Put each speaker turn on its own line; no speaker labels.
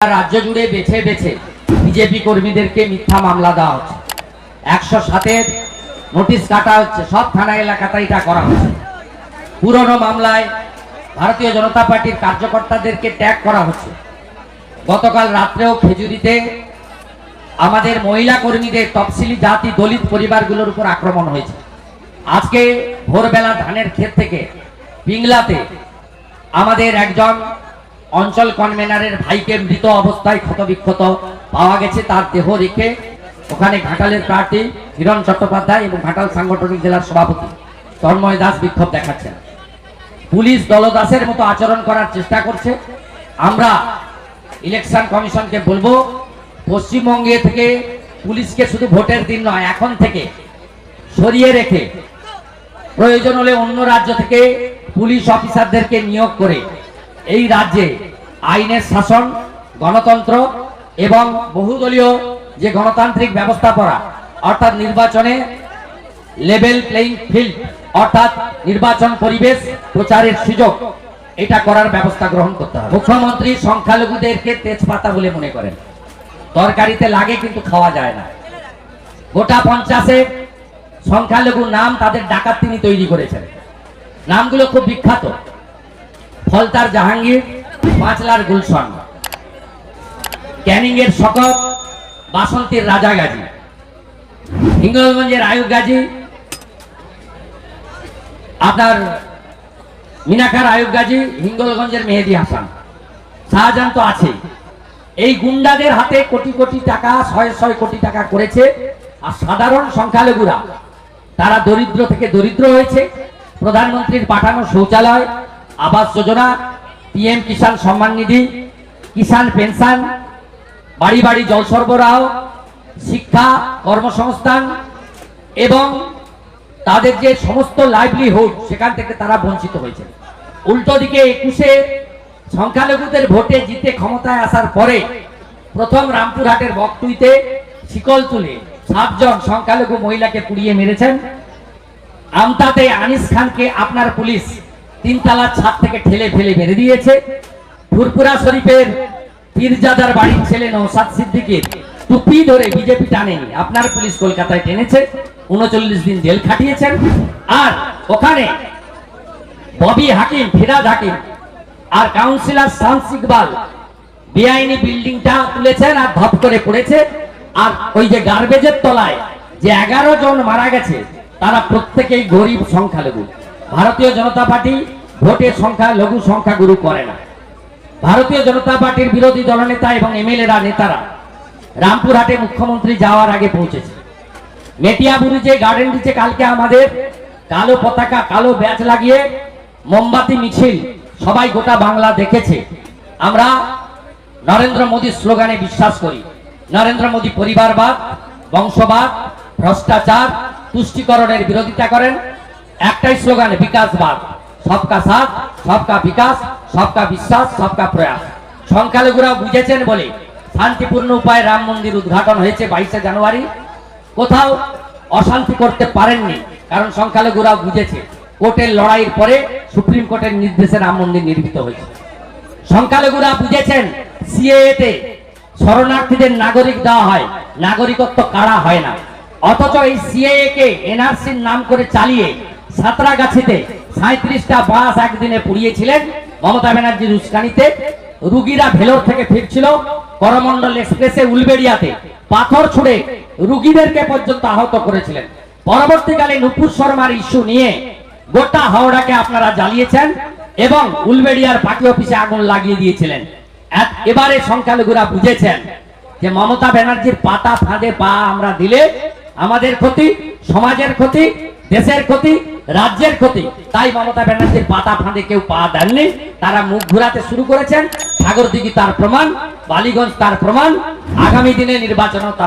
রাজ্য জুড়ে বেছে বেছে বিজেপি কর্মীদেরকে মিথ্যা মামলা দেওয়া হচ্ছে। একশো সাতের নোটিশ কাটা হচ্ছে, সব থানা এলাকাতে এটা করা হচ্ছে। পুরনো মামলায় ভারতীয় জনতা পার্টির কার্যকর্তাদেরকে ট্যাগ করা হচ্ছে। গতকাল রাত্রেও খেজুরিতে আমাদের মহিলা কর্মীদের তফসিলি জাতি দলিত পরিবারগুলোর উপর আক্রমণ হয়েছে। আজকে ভোরবেলা ধানের ক্ষেত থেকে পিংলাতে আমাদের একজন অঞ্চল কনভেনারের ভাইকে মৃত অবস্থায় ক্ষতবিক্ষত পাওয়া গেছে তার দেহ রেখে। ওখানে ঘাটালের প্রার্থী হিরণ চট্টোপাধ্যায় এবং ঘাটাল সাংগঠনিক জেলার সভাপতি তন্ময় দাস বিক্ষোভ দেখাচ্ছেন। পুলিশ দলদাসের মতো আচরণ করার চেষ্টা করছে। আমরা ইলেকশন কমিশনকে বলব, পশ্চিমবঙ্গে থেকে পুলিশকে শুধু ভোটের দিন নয়, এখন থেকে সরিয়ে রেখে প্রয়োজন হলে অন্য রাজ্য থেকে পুলিশ অফিসারদেরকে নিয়োগ করে এই রাজ্যে আইনের শাসন, গণতন্ত্র এবং বহুদলীয় যে গণতান্ত্রিক ব্যবস্থাপনা, অর্থাৎ নির্বাচনে লেভেল প্লেইং ফিল্ড অর্থাৎ নির্বাচন পরিবেশ প্রচারের সুযোগ, এটা করার ব্যবস্থা গ্রহণ করতে হবে। মুখ্যমন্ত্রী সংখ্যালঘুদেরকে তেজপাতা বলে মনে করেন। তরকারিতে লাগে কিন্তু খাওয়া যায় না। গোটা পঞ্চাশে সংখ্যালঘু নাম তাদের ডাকাত তিনি তৈরি করেছেন। নামগুলো খুব বিখ্যাত। ফলতার জাহাঙ্গীর পাঁচলার গুলশন। ক্যানিং এর শকত, বাসন্তীর রাজা গাজী। হিঙ্গলগঞ্জের আয়ুব গাজী। আপনার মিনাখার আয়ুব গাজী, হিঙ্গলগঞ্জের মেহেদি হাসান। শাহজাহান তো আছে। এই গুন্ডাদের হাতে কোটি কোটি টাকা, ছয় ছয় কোটি টাকা করেছে, আর সাধারণ সংখ্যালঘুরা, তারা দরিদ্র থেকে দরিদ্র হয়েছে। প্রধানমন্ত্রীর পাঠানো শৌচালয় আবাস যোজনা, পিএম কিষাণ সম্মান নিধি, কিষাণ পেনশন, বাড়ি বাড়ি জল সরবরাহ, শিক্ষা, কর্মসংস্থান এবং তাদের যে সমস্ত লাইভলিহুড সেখান থেকে তারা বঞ্চিত হয়েছে। উল্টো দিকে একুশে সংখ্যালঘুদের ভোটে জিতে ক্ষমতায় আসার পরে প্রথম রামপুরহাটের বকটুইতে শিকল তুলে সাতজন সংখ্যালঘু মহিলাকে পুড়িয়ে মেরেছেন। আমতাতে আনিস খানকে আপনার পুলিশ। তিনতলার ছাদ থেকে ঠেলে ফেলে মেরে দিয়েছে। ফুরপুরা শরীফের পীরজাদার বাড়ির ছেলে নৌসাদ সিদ্দিকের টুপি ধরে বিজেপি টানেনি আপনার পুলিশ কলকাতায় টেনেছে, উনচল্লিশ দিন জেল খাটিয়েছেন। আর ওখানে ববি হাকিম ফিরাজ হাকিম আর কাউন্সিলর শামস ইকবাল বেআইনি বিল্ডিংটা তুলেছেন আর ধপ করে পড়েছে। আর ওই যে গার্বেজের তলায় যে এগারো জন মারা গেছে, তারা প্রত্যেকেই গরিব সংখ্যালঘু। ভারতীয় জনতা পার্টি ভোটের সংখ্যা, লঘু সংখ্যা গুরু করে না। ভারতীয় জনতা পার্টির বিরোধী দলনেতা এবং এমএলএরা নেতারা রামপুরহাটে মুখ্যমন্ত্রী যাওয়ার আগে পৌঁছেছে। মেটিয়াবুরুজে গার্ডেন রিচে কালকে আমাদের কালো পতাকা, কালো ব্যাচ লাগিয়ে মোমবাতি, মিছিল, সবাই গোটা বাংলা দেখেছে। আমরা নরেন্দ্র মোদীর স্লোগানে বিশ্বাস করি। নরেন্দ্র মোদী পরিবারবাদ, বংশবাদ, ভ্রষ্টাচার, তুষ্টিকরণের বিরোধিতা করেন। একটাই স্লোগান বিকাশবাদ সবকা সাথ, সবকা বিকাশ, সবকা বিশ্বাস, সবকা প্রয়াস। সংখ্যালঘুরা বুঝেছেন বলে শান্তিপূর্ণ উপায়ে রাম মন্দির উদ্ঘাটন হয়েছে বাইশে জানুয়ারি। কোথাও অশান্তি করতে পারেননি, কারণ সংখ্যালঘুরা বুঝেছে, কোর্টের লড়াইয়ের পরে সুপ্রিম কোর্টের নির্দেশে রাম মন্দির নির্মিত হয়েছে। সংখ্যালঘুরা বুঝেছেন সিএতে শরণার্থীদের নাগরিক দেওয়া হয়, নাগরিকত্ব কাড়া হয় না। অথচ এই সিএএ কে এনআরসির নাম করে চালিয়ে সাঁতরাগাছিতে সাঁত্রিশটা বাস একদিনে পুড়িয়েছিলেন। মমতা ব্যানার্জির উস্কানিতে রুগীরা ভেলোর থেকে ফিরছিল করমন্ডল এক্সপ্রেসে উলবেড়িয়াতে। পাথর ছুড়ে রুগীদেরকে পর্যন্ত আহত করেছিলেন। পরবর্তীকালে নুপুর শর্মার ইস্যু নিয়ে গোটা হাওড়াকে আপনারা জ্বালিয়েছেন এবং উলবেড়িয়ার পার্টি অফিসে আগুন লাগিয়ে দিয়েছিলেন। এবারে সংখ্যালঘুরা বুঝেছেন যে মমতা ব্যানার্জির পাতা ফাঁদে পা আমরা দিলে আমাদের ক্ষতি, সমাজের ক্ষতি দেশের ক্ষতি, রাজ্যের ক্ষতি। তাই মমতা ব্যানার্জির পাতা ফাঁদে কেউ পা দেননি। তারা মুখ ঘুরাতে শুরু করেছেন। সাগরদিঘি তার প্রমাণ, বালিগঞ্জ তার প্রমাণ। আগামী দিনে নির্বাচনও তার